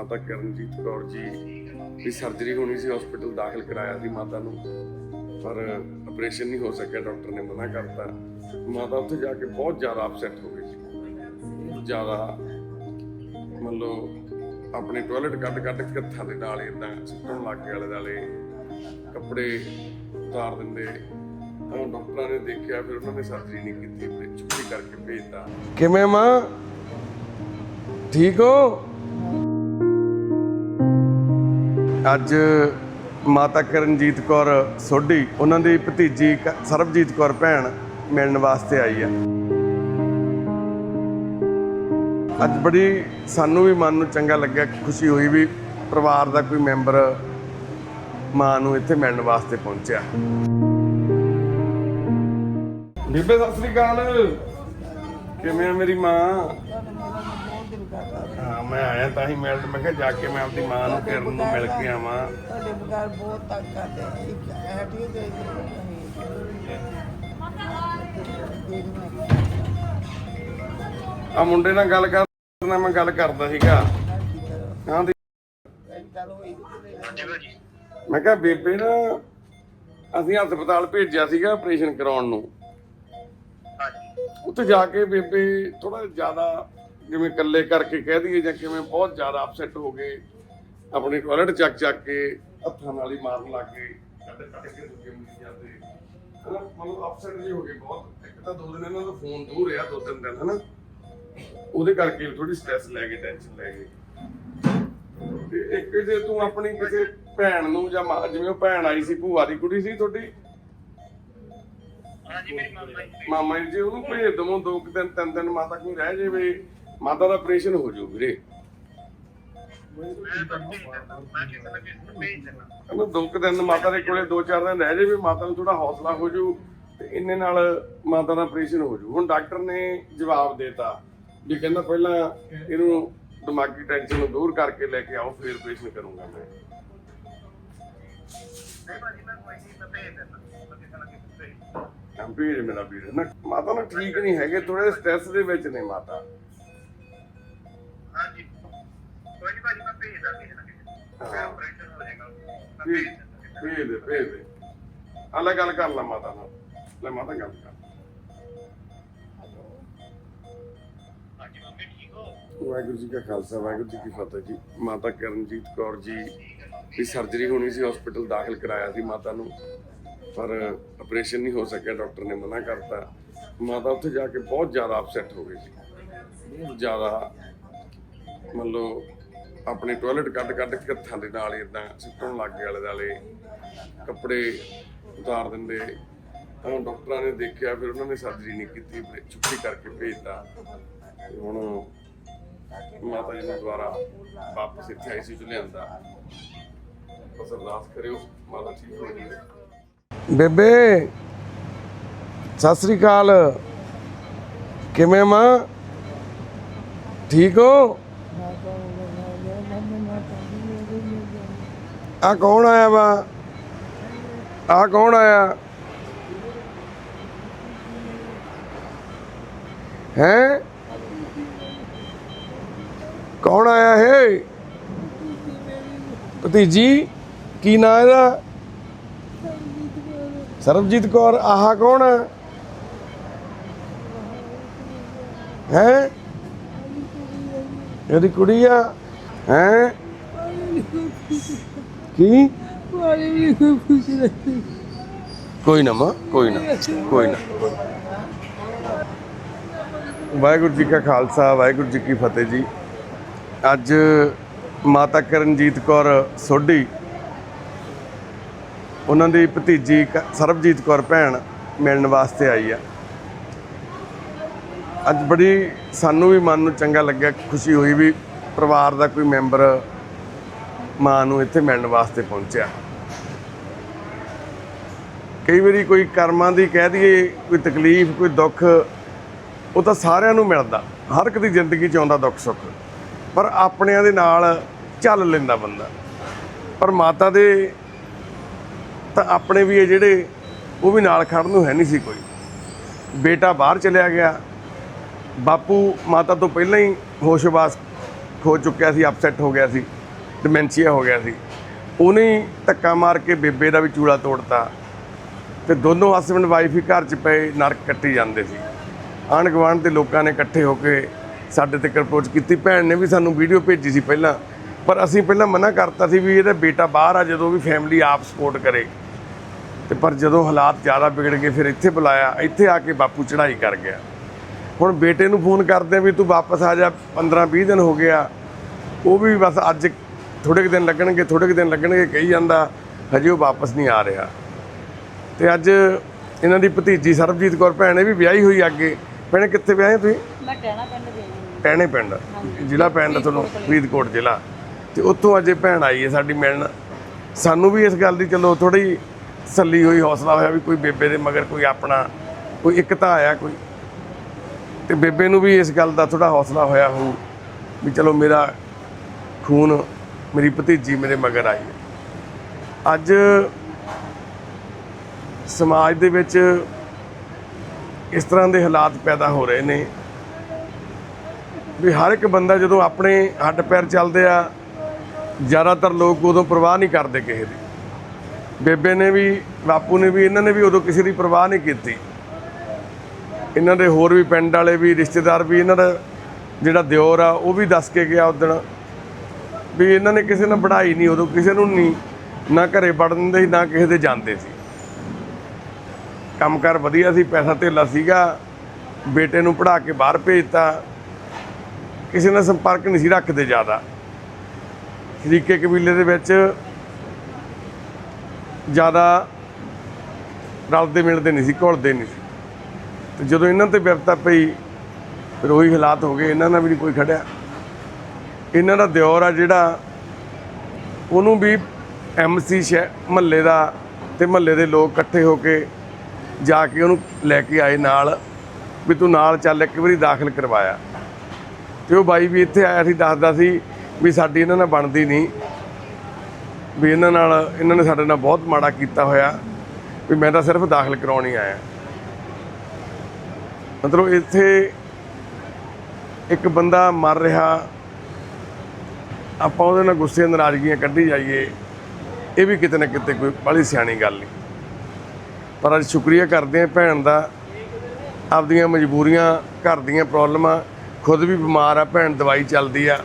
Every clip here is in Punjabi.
ਮਾਤਾ ਕਰਨਜੀਤ ਕੌਰ ਜੀ ਦੀ ਸਰਜਰੀ ਹੋਣੀ ਸੀ ਹਸਪੀਟਲ ਦਾਖਲ ਕਰਾਇਆ ਸੀ ਮਾਤਾ ਨੂੰ। ਪਰ ਆਪਰੇਸ਼ਨ ਨਹੀਂ ਹੋ ਸਕਿਆ ਡਾਕਟਰ ਨੇ ਮਨਾ ਕਰਤਾ। ਮਾਤਾ ਉੱਥੇ ਜਾ ਕੇ ਬਹੁਤ ਜ਼ਿਆਦਾ ਅਪਸੈਟ ਹੋ ਗਈ ਸੀ। ਜ਼ਿਆਦਾ ਮੰਨ ਆਪਣੇ ਟਾਇਲਟ ਕੱਢ ਕੱਢ ਕੇ ਹੱਥਾਂ ਦੇ ਨਾਲ ਇਦਾਂ ਸੁੱਟਣ ਲੱਗ ਗਏ ਆਲੇ ਦੁਆਲੇ। ਕੱਪੜੇ ਉਤਾਰ ਦਿੰਦੇ। ਤਾਂ ਡਾਕਟਰਾਂ ਨੇ ਦੇਖਿਆ, ਫਿਰ ਉਹਨਾਂ ਨੇ ਸਰਜਰੀ ਨਹੀਂ ਕੀਤੀ, ਫਿਰ ਛੁੱਟੀ ਕਰਕੇ ਭੇਜਤਾ। ਕਿਵੇਂ ਮਾਂ? ਠੀਕ ਹੋ? ਅੱਜ ਮਾਤਾ ਕਰਨਜੀਤ ਕੌਰ ਸੋਢੀ ਉਹਨਾਂ ਦੀ ਭਤੀਜੀ ਸਰਬਜੀਤ ਕੌਰ ਭੈਣ ਮਿਲਣ ਵਾਸਤੇ ਆਈ ਆ। ਅੱਜ ਬੜੀ ਸਾਨੂੰ ਵੀ ਮਨ ਨੂੰ ਚੰਗਾ ਲੱਗਿਆ ਖੁਸ਼ੀ ਹੋਈ ਵੀ ਪਰਿਵਾਰ ਦਾ ਕੋਈ ਮੈਂਬਰ ਮਾਂ ਨੂੰ ਇੱਥੇ ਮਿਲਣ ਵਾਸਤੇ ਪਹੁੰਚਿਆ। ਬੀਬੇ ਸਤਿ ਸ੍ਰੀ ਅਕਾਲ। ਕਿਵੇਂ ਆ ਮੇਰੀ ਮਾਂ? ਮੈਂ ਆਇਆ ਤਾਂ ਹੀ ਮਿਲ ਮੈਂ ਕਿਹਾ ਜਾ ਕੇ ਮੈਂ ਆਪਣੀ ਮਾਂ ਨੂੰ ਕਿਰਨ ਨੂੰ ਮਿਲ ਕੇ ਆਵਾਂ। ਤੁਹਾਡੇ ਬਗਾਰ ਬਹੁਤ ਤੰਗ ਕਰਦੇ। ਇੱਕ ਐਟੀ ਦੇ ਆ ਮੁੰਡੇ ਨਾਲ ਗੱਲ ਕਰਨਾ ਮੈਂ ਗੱਲ ਕਰਦਾ ਸੀਗਾ। ਹਾਂ ਦੀ ਗੱਲ ਹੋਈ ਮੈਂ ਕਿਹਾ ਬੇਬੇ ਨਾ ਅਸੀਂ ਹਸਪਤਾਲ ਭੇਜਿਆ ਸੀਗਾ ਆਪਰੇਸ਼ਨ ਕਰਾਉਣ ਨੂੰ। ਉੱਥੇ ਜਾ ਕੇ ਬੇਬੇ ਥੋੜਾ ਜ਼ਿਆਦਾ ਜਿਵੇਂ ਇਕੱਲੇ ਕਰਕੇ ਕਹਿ ਦਈਏ ਜਾਂ ਕਿਵੇਂ ਬਹੁਤ ਜ਼ਿਆਦਾ ਅਪਸੈਟ ਹੋ ਗਏ ਆਪਣੇ ਟਾਇਲਟ ਚੱਕ ਚੱਕ ਕੇ ਹੱਥਾਂ ਨਾਲ ਹੀ ਮਾਰਨ ਲੱਗ ਗਏ। ਕੱਢ ਕੇ ਦੂਜੇ ਮਰੀਜ਼ਾਂ ਤੇ ਹਨਾ ਮਤਲਬ ਅਪਸੈਟ ਜੀ ਹੋ ਗਏ ਬਹੁਤ। ਇੱਕ ਤਾਂ ਦੋ ਦਿਨ ਇਹਨਾਂ ਦਾ ਫੋਨ ਦੂਰ ਰਿਹਾ ਦੋ ਤਿੰਨ ਦਿਨ ਹਨਾ। ਉਹਦੇ ਕਰਕੇ ਥੋੜੀ ਸਟ੍ਰੈਸ ਲੈ ਗਏ ਟੈਨਸ਼ਨ ਲੈ ਗਏ। ਤੇ ਇੱਕ ਜੇ ਤੂੰ ਆਪਣੀ ਕਿਸੇ ਭੈਣ ਨੂੰ ਜਾਂ ਮਾਂ- ਜਿਵੇਂ ਉਹ ਭੈਣ ਆਈ ਸੀ ਭੂਆ ਦੀ ਕੁੜੀ ਸੀ ਤੁਹਾਡੀ? ਹਾਂਜੀ ਮੇਰੀ ਮਾਮਾ ਜੀ। ਮਾਮਾ ਜੀ ਜੇ ਉਹਨੂੰ ਭੇਜ ਦਵੋ ਦੋ ਕੁ ਦਿਨ ਤਿੰਨ ਦਿਨ ਮਾਤਾ ਕੋਈ ਰਹਿ ਜਾਵੇ ਮਾਤਾ ਦਾ ਆਪਰੇਸ਼ਨ ਹੋ ਜਾਊ ਵੀਰੇ। ਮੈਂ ਦੋ ਕੁ ਦਿਨ ਮਾਤਾ ਦੇ ਕੋਲੇ ਦੋ ਚਾਰ ਦਿਨ ਰਹਿ ਜਾਵੇ ਮਾਤਾ ਨੂੰ ਥੋੜਾ ਹੌਸਲਾ ਹੋ ਜਾਊ ਤੇ ਇੰਨੇ ਨਾਲ ਮਾਤਾ ਦਾ ਆਪਰੇਸ਼ਨ ਹੋ ਜਾਊ। ਹੁਣ ਡਾਕਟਰ ਨੇ ਜਵਾਬ ਦੇਤਾ ਵੀ ਕਹਿੰਦਾ ਪਹਿਲਾਂ ਇਹਨੂੰ ਦਿਮਾਗੀ ਟੈਨਸ਼ਨ ਨੂੰ ਦੂਰ ਕਰਕੇ ਲੈ ਕੇ ਆਓ, ਫਿਰ ਆਪਰੇਸ਼ਨ ਕਰੂੰਗਾ ਮੈਂ। ਨਾ ਕੰਪੀਰ ਮੇਰਾ ਵੀਰ ਨਾ? ਮਾਤਾ ਨਾ ਠੀਕ ਨਹੀਂ ਹੈਗੇ ਥੋੜੇ ਸਟ੍ਰੈਸ ਦੇ ਵਿੱਚ ਨੇ ਮਾਤਾ। ਨਾ ਆਪਰੇਸ਼ਨ ਹੋ ਜਾਏਗਾ ਮੈਂ ਭੇਜ ਭੇਜ ਦਿੰਦਾ ਭੇਜ ਦੇ ਭੇਜ ਦੇ ਆ ਲੈ ਗੱਲ ਕਰ ਲੈ ਮਾਤਾ ਨਾਲ ਲੈ ਮਾਤਾ ਗੱਲ ਕਰ ਹਾਂਜੀ ਮੰਮੀ ਠੀਕ ਹੋ ਵਾਹਿਗੁਰੂ ਜੀ ਕਾ ਖਾਲਸਾ, ਵਾਹਿਗੁਰੂ ਜੀ ਕੀ ਫਤਿਹ ਜੀ। ਮਾਤਾ ਕਰਨਜੀਤ ਕੌਰ ਜੀ ਦੀ ਸਰਜਰੀ ਹੋਣੀ ਸੀ ਹਸਪੀਟਲ ਦਾਖਲ ਕਰਾਇਆ ਸੀ ਮਾਤਾ ਨੂੰ ਪਰ ਆਪਰੇਸ਼ਨ ਨਹੀਂ ਹੋ ਸਕਿਆ ਡਾਕਟਰ ਨੇ ਮਨਾ ਕਰਤਾ ਮਾਤਾ ਉੱਥੇ ਜਾ ਕੇ ਬਹੁਤ ਜ਼ਿਆਦਾ ਅਪਸੈਟ ਹੋ ਗਈ ਸੀ ਬਹੁਤ ਜ਼ਿਆਦਾ ਮੰਨ ਲਓ ਆਪਣੇ ਟਾਇਲਟ ਕੱਢ ਕੱਢ ਕੇ ਹੱਥਾਂ ਦੇ ਨਾਲ ਇਦਾਂ ਸੁੱਟਣ ਲੱਗ ਗਏ ਆਲੇ ਦੁਆਲੇ। ਕੱਪੜੇ ਉਤਾਰ ਦਿੰਦੇ। ਤਾਂ ਡਾਕਟਰਾਂ ਨੇ ਦੇਖਿਆ, ਫਿਰ ਉਹਨਾਂ ਨੇ ਸਰਜਰੀ ਨਹੀਂ ਕੀਤੀ ਛੁੱਟੀ ਕਰਕੇ ਭੇਜਤਾ। ਹੁਣ ਮਾਤਾ ਜੀ ਨੂੰ ਦੁਬਾਰਾ ਵਾਪਸ ਇੱਥੇ ਆਈ ਚ ਲਿਆਂਦਾ ਬਸ ਅਰਦਾਸ ਕਰਿਓ, ਮਾਤਾ ਠੀਕ ਹੋ ਜਾਵੇ। ਬੇਬੇ, ਸਤਿ ਸ੍ਰੀ ਅਕਾਲ। ਕਿਵੇਂ ਮਾਂ? ਠੀਕ ਹੋ? ਆ ਕੌਣ ਆਇਆ ਵਾ? ਆ ਕੌਣ ਆਇਆ? ਹੈ? ਕੌਣ ਆਇਆ ਹੈ ਭਤੀਜੀ, ਕੀ ਨਾਂ ਇਹਦਾ? ਸਰਬਜੀਤ ਕੌਰ, ਆਹ ਕੌਣ ਹੈ ਹੈ? ਇਹਦੀ ਕੁੜੀ ਆ? ਹੈ? ਕੀ? ਕੋਈ ਨਾ ਮਾਂ ਕੋਈ ਨਾ ਕੋਈ ਨਾ। ਵਾਹਿਗੁਰੂ ਜੀ ਕਾ ਖਾਲਸਾ ਵਾਹਿਗੁਰੂ ਜੀ ਕੀ ਫਤਿਹ ਜੀ। ਅੱਜ ਮਾਤਾ ਕਰਨਜੀਤ ਕੌਰ ਸੋਢੀ ਉਹਨਾਂ ਦੀ ਭਤੀਜੀ ਸਰਬਜੀਤ ਕੌਰ ਭੈਣ ਮਿਲਣ ਵਾਸਤੇ ਆਈ ਆ। ਅੱਜ ਬੜੀ ਸਾਨੂੰ ਵੀ ਮਨ ਨੂੰ ਚੰਗਾ ਲੱਗਿਆ ਖੁਸ਼ੀ ਹੋਈ ਵੀ ਪਰਿਵਾਰ ਦਾ ਕੋਈ ਮੈਂਬਰ ਮਾਂ ਨੂੰ ਇੱਥੇ ਮਿਲਣ ਵਾਸਤੇ ਪਹੁੰਚਿਆ। ਕਈ ਵਾਰੀ ਕੋਈ ਕਰਮਾਂ ਦੀ ਕਹਿ ਦਈਏ, ਕੋਈ ਤਕਲੀਫ, ਕੋਈ ਦੁੱਖ, ਉਹ ਤਾਂ ਸਾਰਿਆਂ ਨੂੰ ਮਿਲਦਾ। ਹਰ ਇੱਕ ਦੀ ਜ਼ਿੰਦਗੀ 'ਚ ਆਉਂਦਾ ਦੁੱਖ, ਸੁੱਖ। ਪਰ ਆਪਣਿਆਂ ਦੇ ਨਾਲ ਚੱਲ ਲੈਂਦਾ ਬੰਦਾ। ਪਰ ਮਾਤਾ ਦੇ ਤਾਂ ਆਪਣੇ ਵੀ ਇਹ ਜਿਹੜੇ, ਉਹ ਵੀ ਨਾਲ ਖੜਨ ਨੂੰ ਹੈ ਨਹੀਂ ਸੀ ਕੋਈ। ਬੇਟਾ ਬਾਹਰ ਚਲਿਆ ਗਿਆ। ਬਾਪੂ ਮਾਤਾ ਤੋਂ ਪਹਿਲਾਂ ਹੀ ਹੋਸ਼ਬਾਸ ਖੋ ਚੁੱਕਿਆ ਸੀ ਅਪਸੈਟ ਹੋ ਗਿਆ ਸੀ। ਡਿਮੈਂਸ਼ੀਆ ਹੋ ਗਿਆ ਸੀ। ਉਹਨੇ ਧੱਕਾ ਮਾਰ ਕੇ ਬੇਬੇ ਦਾ ਵੀ ਚੂੜਾ ਤੋੜਤਾ। ਤੇ ਦੋਨੋਂ ਹਸਬੰਡ ਵਾਈਫ ਹੀ ਘਰ 'ਚ ਪਏ, ਨਰਕ ਕੱਟੀ ਜਾਂਦੇ ਸੀ। ਆਂਢ ਗੁਆਂਢ ਦੇ ਲੋਕਾਂ ਨੇ ਇਕੱਠੇ ਹੋ ਕੇ ਸਾਡੇ ਤੇ ਅਪਰੋਚ ਕੀਤੀ। ਭੈਣ ਨੇ ਵੀ ਸਾਨੂੰ ਵੀਡੀਓ ਭੇਜੀ ਸੀ ਪਹਿਲਾਂ। ਪਰ ਅਸੀਂ ਪਹਿਲਾਂ ਮਨਾ ਕਰਤਾ ਸੀ ਵੀ ਇਹਦਾ ਬੇਟਾ ਬਾਹਰ ਆ, ਜਦੋਂ ਵੀ ਫੈਮਿਲੀ ਆਪ ਸਪੋਰਟ ਕਰੇ। ਤੇ ਪਰ ਜਦੋਂ ਹਾਲਾਤ ਜ਼ਿਆਦਾ ਵਿਗੜ ਗਏ, ਫਿਰ ਇੱਥੇ ਬੁਲਾਇਆ। ਇੱਥੇ ਆ ਕੇ ਬਾਪੂ ਚੜ੍ਹਾਈ ਕਰ ਗਿਆ। ਹੁਣ ਬੇਟੇ ਨੂੰ ਫੋਨ ਕਰਦੇ ਵੀ ਤੂੰ ਵਾਪਸ ਆ ਜਾ 15 20 ਦਿਨ ਹੋ ਗਿਆ। ਉਹ ਵੀ ਬਸ ਅੱਜ ਥੋੜੇ ਕੁ ਦਿਨ ਲੱਗਣਗੇ ਥੋੜੇ ਕੁ ਦਿਨ ਲੱਗਣਗੇ ਕਹੀ ਜਾਂਦਾ ਹਜੇ ਉਹ ਵਾਪਸ ਨਹੀਂ ਆ ਰਿਹਾ। ਤੇ ਅੱਜ ਇਹਨਾਂ ਦੀ ਭਤੀਜੀ ਸਰਬਜੀਤ ਕੌਰ ਭੈਣ ਇਹ ਵੀ ਵਿਆਹੀ ਹੋਈ ਅੱਗੇ। ਭੈਣੇ ਕਿੱਥੇ ਵਿਆਹੇ ਤੁਸੀਂ? ਮੈਂ ਟਹਿਣਾ ਪਿੰਡ ਗਈ ਹਾਂ। ਟਹਿਣੇ ਪਿੰਡ ਜ਼ਿਲ੍ਹਾ ਪਿੰਡ ਤੁਹਾਨੂੰ ਫਰੀਦਕੋਟ ਜ਼ਿਲ੍ਹਾ। ਤੇ ਉੱਥੋਂ ਅਜੇ ਭੈਣ ਆਈ ਹੈ ਸਾਡੀ ਮਿਲਣ। ਸਾਨੂੰ ਵੀ ਇਸ ਗੱਲ ਦੀ ਚਲੋ ਥੋੜੀ ਸੱਲੀ ਹੋਈ ਹੌਸਲਾ ਹੋਇਆ ਵੀ ਕੋਈ ਬੇਬੇ ਦੇ ਮਗਰ ਕੋਈ ਆਪਣਾ ਕੋਈ ਇੱਕ ਤਾਂ ਆਇਆ ਕੋਈ। ਤੇ ਬੇਬੇ ਨੂੰ ਵੀ ਇਸ ਗੱਲ ਦਾ ਥੋੜਾ ਹੌਸਲਾ ਹੋਇਆ ਹੋਊ ਵੀ ਚਲੋ ਮੇਰਾ ਖੂਨ ਮੇਰੀ ਭਤੀਜੀ ਮੇਰੇ ਮਗਰ ਆਈ ਹੈ। ਅੱਜ ਸਮਾਜ ਦੇ ਵਿੱਚ ਇਸ ਤਰ੍ਹਾਂ ਦੇ ਹਾਲਾਤ ਪੈਦਾ ਹੋ ਰਹੇ ਨੇ ਵੀ ਹਰ ਇੱਕ ਬੰਦਾ ਜਦੋਂ ਆਪਣੇ ਹੱਡ ਪੈਰ ਚੱਲਦੇ ਆ, ਜ਼ਿਆਦਾਤਰ ਲੋਕ ਉਦੋਂ ਪਰਵਾਹ ਨਹੀਂ ਕਰਦੇ ਕਿਸੇ ਦੀ। ਬੇਬੇ ਨੇ ਵੀ, ਬਾਪੂ ਨੇ ਵੀ, ਇਹਨਾਂ ਨੇ ਵੀ ਉਦੋਂ ਕਿਸੇ ਦੀ ਪਰਵਾਹ ਨਹੀਂ ਕੀਤੀ। ਇਹਨਾਂ ਦੇ ਹੋਰ ਵੀ ਪਿੰਡ ਵਾਲੇ ਵੀ, ਰਿਸ਼ਤੇਦਾਰ ਵੀ, ਇਹਨਾਂ ਦਾ ਜਿਹੜਾ ਦਿਓਰ ਆ, ਉਹ ਵੀ ਦੱਸ ਕੇ ਗਿਆ ਉਦਣ ਵੀ ਇਹਨਾਂ ਨੇ ਕਿਸੇ ਨਾਲ ਪੜ੍ਹਾਈ ਨਹੀਂ, ਉਦੋਂ ਕਿਸੇ ਨੂੰ ਨਹੀਂ, ਨਾ ਘਰੇ ਵੜ ਦਿੰਦੇ ਸੀ, ਨਾ ਕਿਸੇ ਦੇ ਜਾਂਦੇ ਸੀ। ਕੰਮਕਾਰ ਵਧੀਆ ਸੀ, ਪੈਸਾ ਧੇਲਾ ਸੀਗਾ, ਬੇਟੇ ਨੂੰ ਪੜ੍ਹਾ ਕੇ ਬਾਹਰ ਭੇਜਤਾ। ਕਿਸੇ ਨਾਲ ਸੰਪਰਕ ਨਹੀਂ ਸੀ ਰੱਖਦੇ ਜ਼ਿਆਦਾ। ਸ਼ਰੀਕੇ ਕਬੀਲੇ ਦੇ ਵਿੱਚ ਜ਼ਿਆਦਾ ਰਲਦੇ ਮਿਲਦੇ ਨਹੀਂ ਸੀ, ਘੁਲਦੇ ਨਹੀਂ ਸੀ। ਤੇ ਜਦੋਂ ਇਹਨਾਂ ਤੇ ਵਿਪਤਾ ਪਈ, ਫਿਰ ਉਹੀ ਹਾਲਾਤ ਹੋ ਗਏ, ਇਹਨਾਂ ਨਾਲ ਵੀ ਨਹੀਂ ਕੋਈ ਖੜਿਆ। ਇਹਨਾਂ ਦਾ ਦਿਓਰ ਆ ਜਿਹੜਾ ਉਹਨੂੰ ਵੀ ਐਮਸੀ ਮਹੱਲੇ ਦਾ ਤੇ ਮਹੱਲੇ ਦੇ ਲੋਕ ਇਕੱਠੇ ਹੋ ਕੇ ਜਾ ਕੇ ਉਹਨੂੰ ਲੈ ਕੇ ਆਏ ਨਾਲ, ਵੀ ਤੂੰ ਨਾਲ ਚੱਲ ਇੱਕ ਵਾਰੀ ਦਾਖਲ ਕਰਵਾਇਆ। ਤੇ ਉਹ ਬਾਈ ਵੀ ਇੱਥੇ ਆਇਆ ਸੀ, ਦੱਸਦਾ ਸੀ ਵੀ ਸਾਡੀ ਇਹਨਾਂ ਨਾਲ ਬਣਦੀ ਨਹੀਂ, ਵੀ ਇਹਨਾਂ ਨਾਲ, ਇਹਨਾਂ ਨੇ ਸਾਡੇ ਨਾਲ ਬਹੁਤ ਮਾੜਾ ਕੀਤਾ ਹੋਇਆ, ਵੀ ਮੈਂ ਤਾਂ ਸਿਰਫ ਦਾਖਲ ਕਰਾਉਣ ਹੀ ਆਇਆ। ਮਤਲਬ ਇੱਥੇ ਇੱਕ ਬੰਦਾ ਮਰ ਰਿਹਾ ਆਪਾਂ ਉਹਦੇ ਨਾਲ ਗੁੱਸੇ ਨਾਰਾਜ਼ਗੀਆਂ ਕੱਢੀ ਜਾਈਏ, ਇਹ ਵੀ ਕਿਤੇ ਨਾ ਕਿਤੇ ਕੋਈ ਬੜੀ ਸਿਆਣੀ ਗੱਲ ਨਹੀਂ ਪਰ ਅੱਜ ਸ਼ੁਕਰੀਆ ਕਰਦੇ ਹਾਂ ਭੈਣ ਦਾ, ਆਪਦੀਆਂ ਮਜਬੂਰੀਆਂ, ਘਰ ਦੀਆਂ ਪ੍ਰੋਬਲਮਾਂ, ਖੁਦ ਵੀ ਬਿਮਾਰ ਆ, ਭੈਣ ਦਵਾਈ ਚੱਲਦੀ ਆ।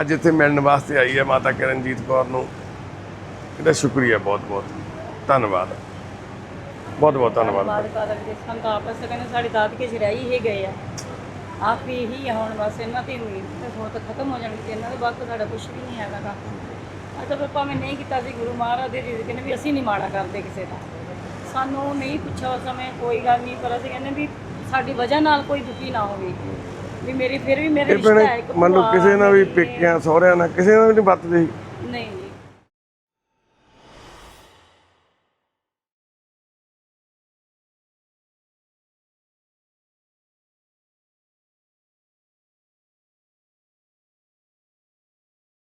ਅੱਜ ਇੱਥੇ ਮਿਲਣ ਵਾਸਤੇ ਆਈ ਹੈ ਮਾਤਾ ਕਰਨਜੀਤ ਕੌਰ ਨੂੰ। ਇਹਦਾ ਸ਼ੁਕਰੀਆ ਬਹੁਤ ਬਹੁਤ ਧੰਨਵਾਦ। ਬਹੁਤ ਬਹੁਤ ਧੰਨਵਾਦ ਬਾਦ ਕਾਦਰ ਦੇ ਸੰਤ ਆਪਸ ਵਿੱਚ ਕਹਿੰਦੇ ਸਾਡੇ ਦਾਦਕੇ ਚਰਾਈ ਹੀ ਗਏ ਆ। ਆਪ ਵੀ ਇਹੀ ਆ ਹੁਣ ਬਸ ਇਹਨਾਂ ਤੇ ਉਮੀਦ ਤੇ ਹੋਰ ਤਾਂ ਖਤਮ ਹੋ ਜਾਣਗੇ ਇਹਨਾਂ ਦੇ ਬਾਅਦ ਤਾਂ ਸਾਡਾ ਕੁਝ ਵੀ ਨਹੀਂ ਹੈਗਾ ਗਾ ਅੱਜ ਤਾਂ ਭਾਵੇਂ ਨਹੀਂ ਕੀਤਾ ਸੀ ਗੁਰੂ ਮਹਾਰਾਜ ਦੇ ਜੀ ਕਹਿੰਦੇ ਵੀ ਅਸੀਂ ਨਹੀਂ ਮਾੜਾ ਕਰਦੇ ਕਿਸੇ ਦਾ। ਸਾਨੂੰ ਨਹੀਂ ਪੁੱਛਿਆ ਉਸ ਸਮੇਂ ਕੋਈ ਗੱਲ ਨਹੀਂ ਪਰ ਅਸੀਂ ਕਹਿੰਦੇ ਵੀ ਸਾਡੀ ਵਜ੍ਹਾ ਨਾਲ ਕੋਈ ਦੁਖੀ ਨਾ ਹੋਵੇ। ਵੀ ਮੇਰੀ ਫਿਰ ਵੀ ਮੇਰੇ ਰਿਸ਼ਤਾ ਹੈ ਮੰਨ ਲਓ ਕਿਸੇ ਨਾਲ ਵੀ ਪੇਕਿਆਂ ਸਹੁਰਿਆਂ ਨਾਲ ਕਿਸੇ ਨਾਲ ਵੀ ਨਹੀਂ ਵਰਤਦੇ